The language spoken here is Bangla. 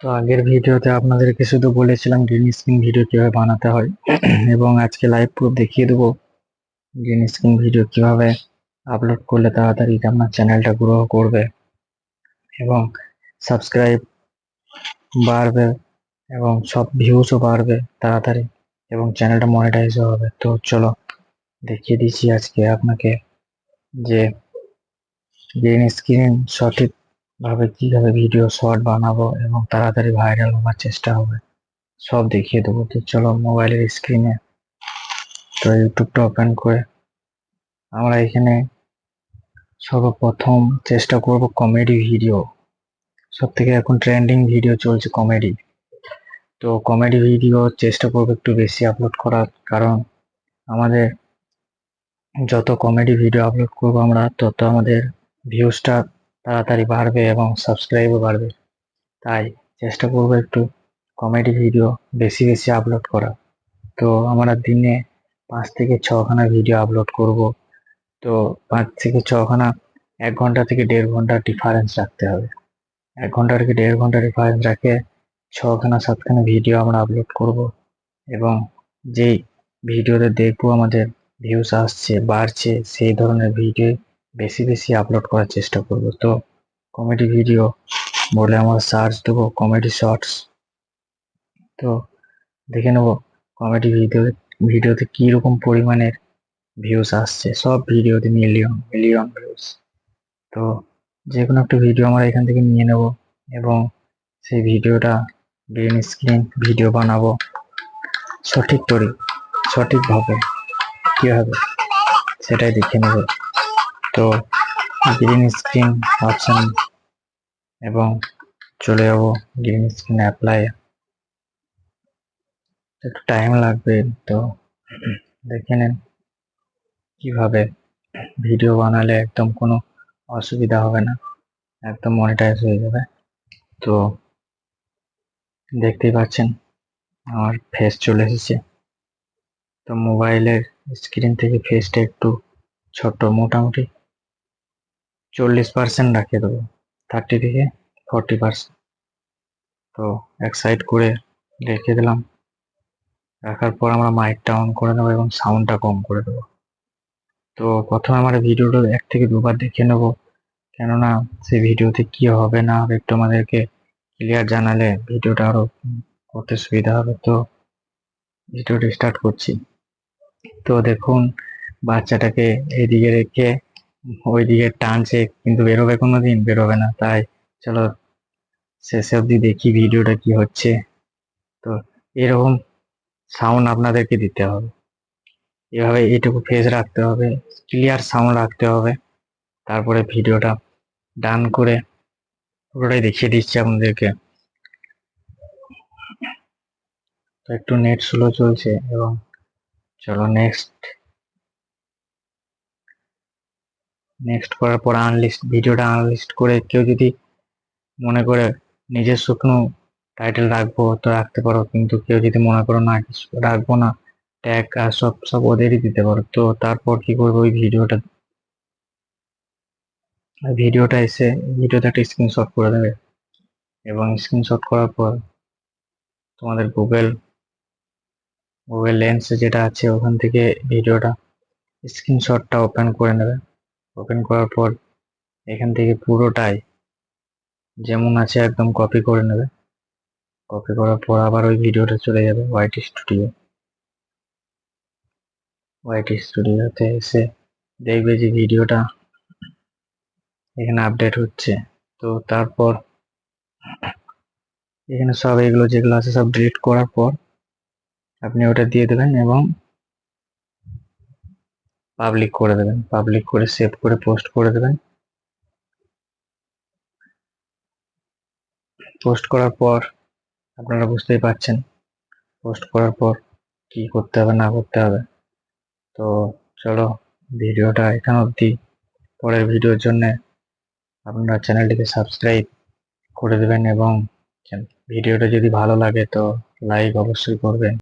তো আগের ভিডিওতে আপনাদেরকে শুধু বলেছিলাম গ্রিন স্ক্রিন ভিডিও কীভাবে বানাতে হয়। এবং আজকে লাইভ প্রুফ দেখিয়ে দেবো গ্রিন স্ক্রিন ভিডিও কীভাবে আপলোড করলে তাড়াতাড়ি আপনার চ্যানেলটা গ্রো করবে এবং সাবস্ক্রাইব বাড়বে এবং সব ভিউসও বাড়বে তাড়াতাড়ি এবং চ্যানেলটা মনিটাইজও হবে। তো চলো দেখিয়ে দিচ্ছি আজকে আপনাকে যে গ্রিন স্ক্রিন সঠিক ভাবে কীভাবে ভিডিও শর্ট বানাবো এবং তাড়াতাড়ি ভাইরাল হওয়ার চেষ্টা হবে, সব দেখিয়ে দেবো। তো চলো মোবাইলের স্ক্রিনে তো ইউটিউবটা ওপেন করে আমরা এখানে সর্বপ্রথম চেষ্টা করব কমেডি ভিডিও সব থেকে এখন ট্রেন্ডিং ভিডিও চলছে কমেডি তো কমেডি ভিডিও চেষ্টা করব একটু বেশি আপলোড করার, কারণ আমাদের যত কমেডি ভিডিও আপলোড করব আমরা, তত আমাদের ভিউজটা তাড়াতাড়ি বাড়বে এবং সাবস্ক্রাইবও বাড়বে। তাই চেষ্টা করব একটু কমেডি ভিডিও বেশি বেশি আপলোড করা তো আমরা দিনে পাঁচ থেকে ছখানা ভিডিও আপলোড করব। তো পাঁচ থেকে ছখানা এক ঘণ্টা থেকে দেড় ঘণ্টা ডিফারেন্স রাখতে হবে। এক ঘণ্টা থেকে দেড় ঘণ্টা ডিফারেন্স রাখে ছখানা সাতখানা ভিডিও আমরা আপলোড করব এবং যেই ভিডিওতে দেখব আমাদের ভিউস আসছে, বাড়ছে, সেই ধরনের ভিডিও বেশি বেশি আপলোড করার চেষ্টা করব। তো কমেডি ভিডিও বলে আমরা সার্চ দেবো কমেডি শর্টস তো দেখে নেব কমেডি ভিডিও ভিডিওতে কীরকম পরিমাণের ভিউস আসছে। সব ভিডিওতে মিলিয়ন মিলিয়ন ভিউস তো যে কোনো একটা ভিডিও আমরা এখান থেকে নিয়ে নেব এবং সেই ভিডিওটা গ্রিন স্ক্রিন ভিডিও বানাবো। সঠিক করে সঠিকভাবে, কীভাবে, সেটাই দেখে নেব। তো গ্রিন স্ক্রিন অপশান এবং চলে যাব গ্রিন স্ক্রিন অ্যাপ্লাই একটু টাইম লাগবে তো দেখে নেন কীভাবে ভিডিও বানালে একদম কোনো অসুবিধা হবে না, একদম মনিটাইজ হয়ে যাবে। তো দেখতেই পাচ্ছেন আমার ফেস চলে এসেছে। তো মোবাইলের স্ক্রিন থেকে ফেসটা একটু ছোট মোটামুটি। চল্লিশ পার্সেন্ট রাখিয়ে দেবো। থার্টি থেকে ফর্টি পার্সেন্ট তো এক সাইড করে রেখে দিলাম। রাখার পর আমরা মাইকটা অন করে নেব এবং সাউন্ডটা কম করে দেবো। তো প্রথমে আমরা ভিডিওটা এক থেকে দুবার দেখে নেব। কেননা সেই ভিডিওতে কি হবে না হবে একটু আমাদেরকে ক্লিয়ার জানালে ভিডিওটা আরও করতে সুবিধা হবে। তো ভিডিওটা স্টার্ট করছি। তো দেখুন, বাচ্চাটাকে এদিকে রেখে ওইদিকে টানছে, কিন্তু বেরোবে কোনো দিন বেরোবে না, তাই। চলো, শেষে অবধি দেখি ভিডিওটা কি হচ্ছে। তো, এরকম সাউন্ড আপনাদেরকে দিতে হবে। এভাবে এইটুকু ফেস রাখতে হবে ক্লিয়ার সাউন্ড রাখতে হবে। তারপরে ভিডিওটা ডান করে পুরোটাই দেখিয়ে দিচ্ছি আপনাদেরকে। একটু নেট স্লো চলছে এবং চলো নেক্সট নেক্সট করার পর আনলিস্ট ভিডিওটা আনলিস্ট করে কেউ যদি মনে করে নিজের শুকনো টাইটেল রাখব তো রাখতে পারো। কিন্তু কেউ যদি মনে করো না, কিছু রাখব না ট্যাগ আর সব সব ওদেরই দিতে পারো। তো তারপর কি করব ওই ভিডিওটা ভিডিওটা এসে ভিডিওতে একটা স্ক্রিনশট করে দেবে। এবং স্ক্রিনশট করার পর তোমাদের গুগল গুগল লেন্সে যেটা আছে, ওখান থেকে ভিডিওটা স্ক্রিনশটটা ওপেন করে নেবে। ওপেন করার পর এখান থেকে পুরোটাই যেমন আছে একদম কপি করে নেবে। কপি করার পর আবার ওই ভিডিওটা চলে যাবে হোয়াইট স্টুডিও হোয়াইট স্টুডিওতে এসে দেখবে যে ভিডিওটা এখানে আপডেট হচ্ছে। তো তারপর এখানে সব এগুলো যেগুলো আছে সব ডিলিট করার পর আপনি ওটা দিয়ে দেবেন এবং পাবলিক করে দেবেন পাবলিক করে সেভ করে পোস্ট করে দেবেন। পোস্ট করার পর আপনারা বুঝতেই পারছেন পোস্ট করার পর কি করতে হবে, না করতে হবে। তো চলো, ভিডিওটা এখান অবধি। পরের ভিডিওর জন্য আপনারা চ্যানেলটিকে সাবস্ক্রাইব করে দেবেন এবং ভিডিওটা যদি ভালো লাগে তো লাইক অবশ্যই করবেন।